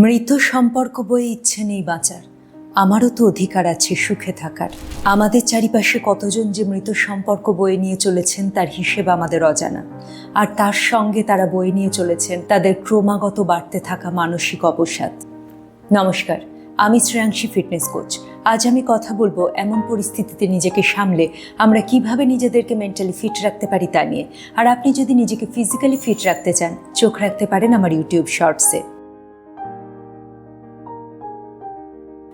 মৃত সম্পর্ক বয়ে ইচ্ছে নেই বাঁচার। আমারও তো অধিকার আছে সুখে থাকার। আমাদের চারিপাশে কতজন যে মৃত সম্পর্ক বয়ে নিয়ে চলেছেন তার হিসেব আমাদের অজানা। আর তার সঙ্গে তারা বয়ে নিয়ে চলেছেন তাদের ক্রমাগত বাড়তে থাকা মানসিক অবসাদ। নমস্কার, আমি শ্রেয়াংশী ফিটনেস কোচ। আজ আমি কথা বলব এমন পরিস্থিতিতে নিজেকে সামলে আমরা কীভাবে নিজেদেরকে মেন্টালি ফিট রাখতে পারি তা নিয়ে। আর আপনি যদি নিজেকে ফিজিক্যালি ফিট রাখতে চান, চোখ রাখতে পারেন আমার ইউটিউব শর্টসে।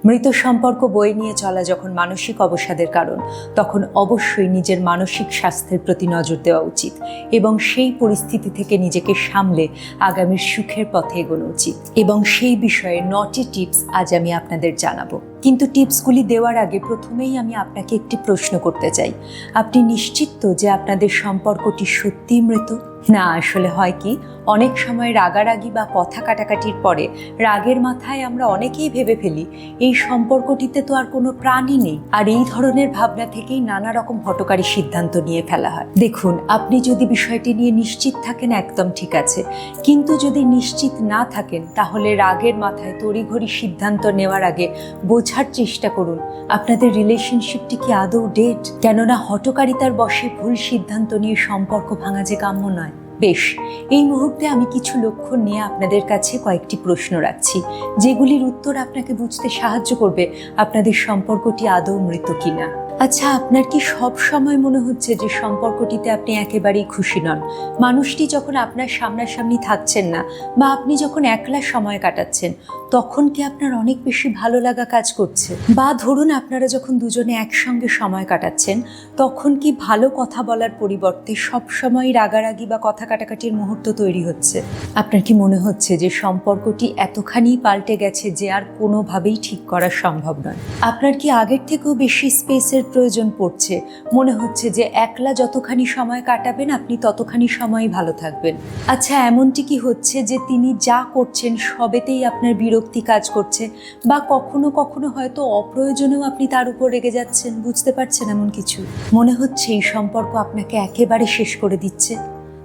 মৃত সম্পর্ক বয়ে নিয়ে চলা যখন মানসিক অবসাদের কারণ, তখন অবশ্যই নিজের মানসিক স্বাস্থ্যের প্রতি নজর দেওয়া উচিত এবং সেই পরিস্থিতি থেকে নিজেকে সামলে আগামীর সুখের পথে এগোনো উচিত এবং সেই বিষয়ে নটি টিপস আজ আমি আপনাদের জানাব। কিন্তু টিপসগুলি দেওয়ার আগে প্রথমেই আমি আপনাকে একটি প্রশ্ন করতে চাই। আপনি নিশ্চিত তো যে আপনাদের সম্পর্কটি সত্যিই মৃত? না, আসলে হয় কি, অনেক সময় রাগারাগি বা কথা কাটাকাটির পরে রাগের মাথায় আমরা অনেকেই ভেবে ফেলি, এই সম্পর্কটিতে তো আর কোনো প্রাণই নেই। আর এই ধরনের ভাবনা থেকেই নানা রকম হটকারী সিদ্ধান্ত নিয়ে ফেলা হয়। দেখুন, আপনি যদি বিষয়টি নিয়ে নিশ্চিত থাকেন, একদম ঠিক আছে। কিন্তু যদি নিশ্চিত না থাকেন, তাহলে রাগের মাথায় তড়িঘড়ি সিদ্ধান্ত নেওয়ার আগে বোঝার চেষ্টা করুন, আপনাদের রিলেশনশিপটি কি আদৌ ডেট কেননা হটকারিতার বশে ভুল সিদ্ধান্ত নিয়ে সম্পর্ক ভাঙা যে কাম্য নয়। বেশ, এই মুহূর্তে আমি কিছু লক্ষ্য নিয়ে আপনাদের কাছে কয়েকটি প্রশ্ন রাখছি, যেগুলির উত্তর আপনাকে বুঝতে সাহায্য করবে আপনাদের সম্পর্কটি আদৌ মৃত কিনা। আচ্ছা আপনার কি সব সময় মনে হচ্ছে যে সম্পর্কটিতে আপনি একেবারেই খুশি নন? মানুষটি যখন আপনার সামনাসামনি থাকছেন না বা আপনি যখন একলা সময় কাটাচ্ছেন, তখন কি আপনার অনেক বেশি ভালো লাগা কাজ করছে? বা ধরুন আপনারা যখন দুজনে একসঙ্গে সময় কাটাচ্ছেন, তখন কি ভালো কথা বলার পরিবর্তে সব সময় রাগারাগি বা কথা কাটাকাটির মুহূর্ত তৈরি হচ্ছে? আপনার কি মনে হচ্ছে যে সম্পর্কটি এতখানি পাল্টে গেছে যে আর কোনোভাবেই ঠিক করা সম্ভব নয়? আপনার কি আগের থেকেও বেশি স্পেসের প্রয়োজন পড়ছে। মনে হচ্ছে যে একলা যতখানি সময় কাটাবেন, আপনি ততখানি সময় ভালো থাকবেন। আচ্ছা এমনটি কি হচ্ছে যে তিনি যা করছেন সবেতেই আপনার বিরক্তি কাজ করছে? বা কখনো কখনো হয়তো অপ্রয়োজনেও আপনি তার উপর রেগে যাচ্ছেন, বুঝতে পারছেন এমন কিছু? মনে হচ্ছে এই সম্পর্ক আপনাকে একেবারে শেষ করে দিচ্ছে।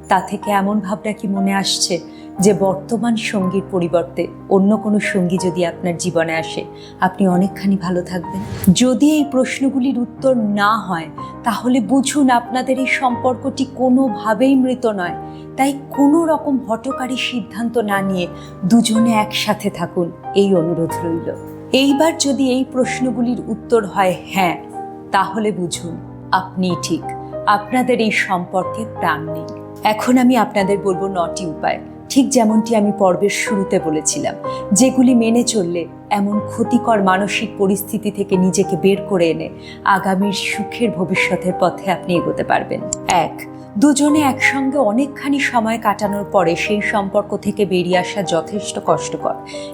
তা থেকে এমন ভাবনা কি মনে আসছে? যে বর্তমান সঙ্গীর পরিবর্তে অন্য কোনো সঙ্গী যদি আপনার জীবনে আসে, আপনি অনেকখানি ভালো থাকবেন। যদি এই প্রশ্নগুলির উত্তর না হয়, তাহলে বুঝুন আপনাদের এই সম্পর্কটি কোনোভাবেই মৃত নয়। তাই কোনো রকম হটকারী সিদ্ধান্ত না নিয়ে দুজনে একসাথে থাকুন, এই অনুরোধ রইল। এইবার যদি এই প্রশ্নগুলির উত্তর হয় হ্যাঁ তাহলে বুঝুন আপনিই ঠিক, আপনাদের এই সম্পর্কে প্রাণ নেই। এখন আমি আপনাদের বলব নটি উপায়। ঠিক যেমনটি আমি পর্বের শুরুতে বলেছিলাম, যেগুলি মেনে চললে এমন ক্ষতিকর মানসিক পরিস্থিতি থেকে নিজেকে বের করে এনে আগামীর সুখের ভবিষ্যতের পথে আপনি এগোতে পারবেন। এক দুজনে একসঙ্গে অনেকখানি সময় কাটানোর পরে সেই সম্পর্ক থেকে বেরিয়ে আসা যথেষ্ট কষ্টকর।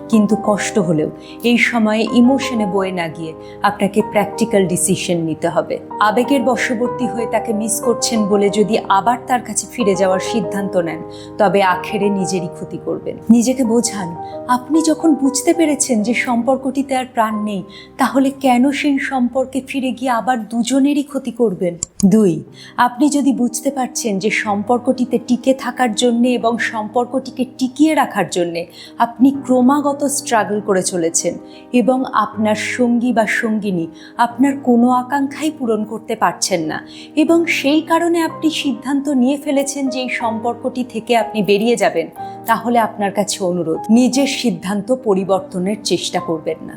কিন্তু কষ্ট হলেও এই সময়ে ইমোশনে বয়ে না গিয়ে আপনাকে প্র্যাকটিক্যাল ডিসিশন নিতে হবে। আবেগের বশবর্তী হয়ে তাকে মিস করছেন বলে যদি আবার তার কাছে ফিরে যাওয়ার সিদ্ধান্ত নেন, তবে আখেরে নিজেরই ক্ষতি করবেন। নিজেকে বোঝান, আপনি যখন বুঝতে পেরেছেন যে সম্পর্কটিতে আর প্রাণ নেই, তাহলে কেন সেই সম্পর্কে ফিরে গিয়ে আবার দুজনেরই ক্ষতি করবেন? দুই, আপনি যদি বুঝতে পারছেন যে সম্পর্কটিতে টিকে থাকার জন্যে এবং সম্পর্কটিকে টিকিয়ে রাখার জন্যে আপনি ক্রমাগত স্ট্রাগল করে চলেছেন এবং আপনার সঙ্গী বা সঙ্গিনী আপনার কোনো আকাঙ্ক্ষাই পূরণ করতে পারছেন না এবং সেই কারণে আপনি সিদ্ধান্ত নিয়ে ফেলেছেন যে এই সম্পর্কটি থেকে আপনি বেরিয়ে যাবেন, তাহলে আপনার কাছে অনুরোধ, নিজের সিদ্ধান্ত পরিবর্তনের চেষ্টা করবেন না।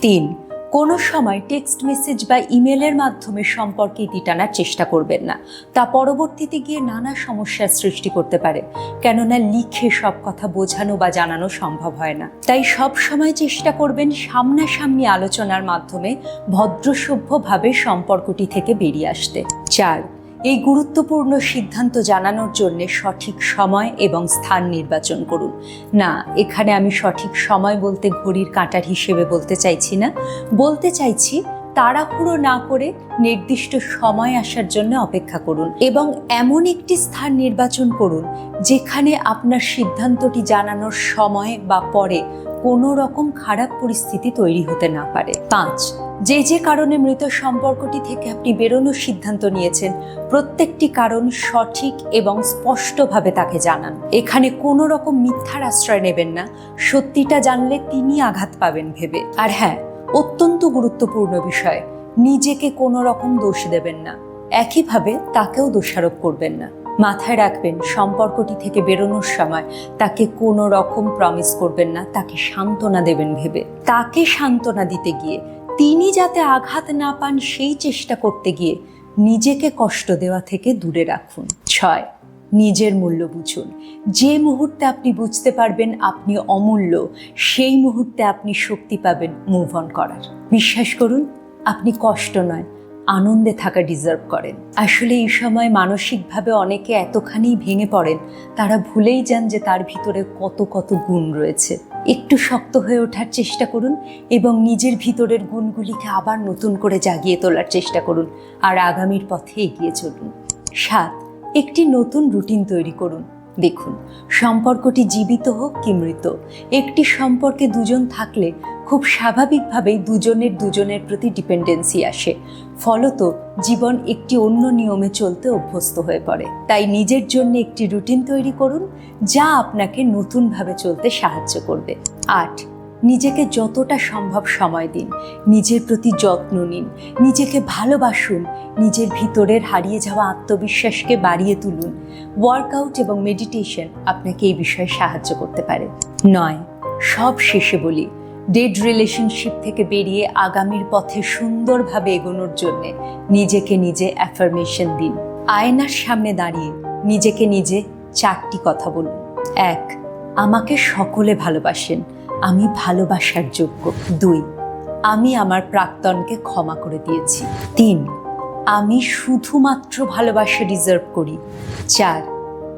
তিন কোনো সময় টেক্সট মেসেজ বা ইমেলের মাধ্যমে সম্পর্কে ইতি টানার চেষ্টা করবেন না। তা পরবর্তীতে গিয়ে নানা সমস্যার সৃষ্টি করতে পারে, কেননা লিখে সব কথা বোঝানো বা জানানো সম্ভব হয় না। তাই সব সময় চেষ্টা করবেন সামনাসামনি আলোচনার মাধ্যমে ভদ্রসভ্যভাবে সম্পর্কটি থেকে বেরিয়ে আসতে। চার এই গুরুত্বপূর্ণ সিদ্ধান্ত জানানোর জন্য সঠিক সময় এবং স্থান নির্বাচন করুন। না, এখানে আমি সঠিক সময় বলতে ঘড়ির কাঁটার হিসেবে বলতে চাইছি না। বলতে চাইছি, তাড়াহুড়ো না করে নির্দিষ্ট সময় আসার জন্য অপেক্ষা করুন এবং এমন একটি স্থান নির্বাচন করুন যেখানে আপনার সিদ্ধান্তটি জানানোর সময় বা পরে কোনো রকম খারাপ পরিস্থিতি তৈরি হতে না পারে। পাঁচ যে যে কারণে মৃত সম্পর্কটি থেকে আপনি বেরোনোর সিদ্ধান্ত নিয়েছেন, প্রত্যেকটি কারণ সঠিক এবং স্পষ্টভাবে তাকে জানান। এখানে কোনো রকম মিথ্যার আশ্রয় নেবেন না, সত্যিটা জানলে তিনি আঘাত পাবেন ভেবে। আর হ্যাঁ অত্যন্ত গুরুত্বপূর্ণ বিষয়, নিজেকে কোনো রকম দোষ দেবেন না। একইভাবে তাকেও দোষারোপ করবেন না। মাথায় রাখবেন, সম্পর্কটি থেকে বেরোনোর সময় তাকে কোনো রকম প্রমিস করবেন না, তাকে সান্ত্বনা দেবেন ভেবে। তাকে সান্ত্বনা দিতে গিয়ে তিনি যাতে আঘাত না পান, সেই চেষ্টা করতে গিয়ে নিজেকে কষ্ট দেওয়া থেকে দূরে রাখুন। ছয়, নিজের মূল্য বুঝুন। যে মুহূর্তে আপনি বুঝতে পারবেন আপনি অমূল্য, সেই মুহূর্তে আপনি শক্তি পাবেন মুভ অন করার। বিশ্বাস করুন, আপনি কষ্ট নয় আনন্দে থাকা ডিজার্ভ করেন। আসলে এই সময় মানসিকভাবে অনেকে এতখানি ভেঙে পড়েন, তারা ভুলেই যান যে তার ভিতরে কত কত গুণ রয়েছে। একটু শক্ত হয়ে ওঠার চেষ্টা করুন এবং নিজের ভিতরের গুণগুলিকে আবার নতুন করে জাগিয়ে তোলার চেষ্টা করুন আর আগামীর পথে এগিয়ে চলুন। সাত, একটি নতুন রুটিন তৈরি করুন। দেখুন, সম্পর্কটি জীবিত হোক কি মৃত। একটি সম্পর্কে দুজন থাকলে খুব স্বাভাবিকভাবেই দুজনের দুজনের প্রতি ডিপেন্ডেন্সি আসে। ফলত জীবন একটি অন্য নিয়মে চলতে অভ্যস্ত হয়ে পড়ে। তাই নিজের জন্য একটি রুটিন তৈরি করুন, যা আপনাকে নতুনভাবে চলতে সাহায্য করবে। আট, নিজেকে যতটা সম্ভব সময় দিন। নিজের প্রতি যত্ন নিন। নিজেকে ভালোবাসুন। নিজের ভিতরের হারিয়ে যাওয়া আত্মবিশ্বাসকে বাড়িয়ে তুলুন। ওয়ার্কআউট এবং মেডিটেশন আপনাকে এই বিষয়ে সাহায্য করতে পারে। নয়, সব শেষে বলি ডেড রিলেশনশিপ থেকে বেরিয়ে আগামীর পথে সুন্দরভাবে এগোনোর জন্য নিজেকে নিজে অ্যাফার্মেশন দিন। আয়নার সামনে দাঁড়িয়ে নিজেকে নিজে চারটি কথা বলুন। এক, আমাকে সকলে ভালোবাসেন। আমি ভালোবাসার যোগ্য। দুই, আমি আমার প্রাক্তনকে ক্ষমা করে দিয়েছি। তিন, আমি শুধুমাত্র ভালোবাসা ডিজার্ভ করি। চার,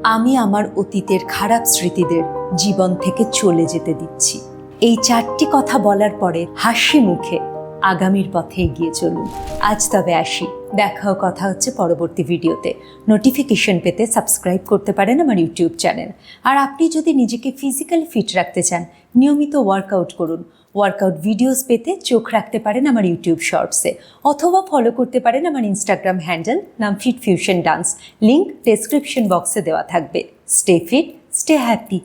আমি আমার অতীতের খারাপ স্মৃতিদের জীবন থেকে চলে যেতে দিচ্ছি। এই চারটি কথা বলার পরে হাসি মুখে আগামীর পথে এগিয়ে চলুন। আজ তবে আসি। দেখা কথা হচ্ছে পরবর্তী ভিডিওতে। নোটিফিকেশন পেতে সাবস্ক্রাইব করতে পারেন আমার ইউটিউব চ্যানেল আর আপনি যদি নিজেকে ফিজিক্যালি ফিট রাখতে চান, নিয়মিত ওয়ার্কআউট করুন। ওয়ার্কআউট ভিডিওস পেতে চোখ রাখতে পারেন আমার ইউটিউব শর্টসে অথবা ফলো করতে পারেন আমার ইনস্টাগ্রাম হ্যান্ডেল নাম fit fusion dance link description বক্সে দেওয়া থাকবে। Stay fit stay happy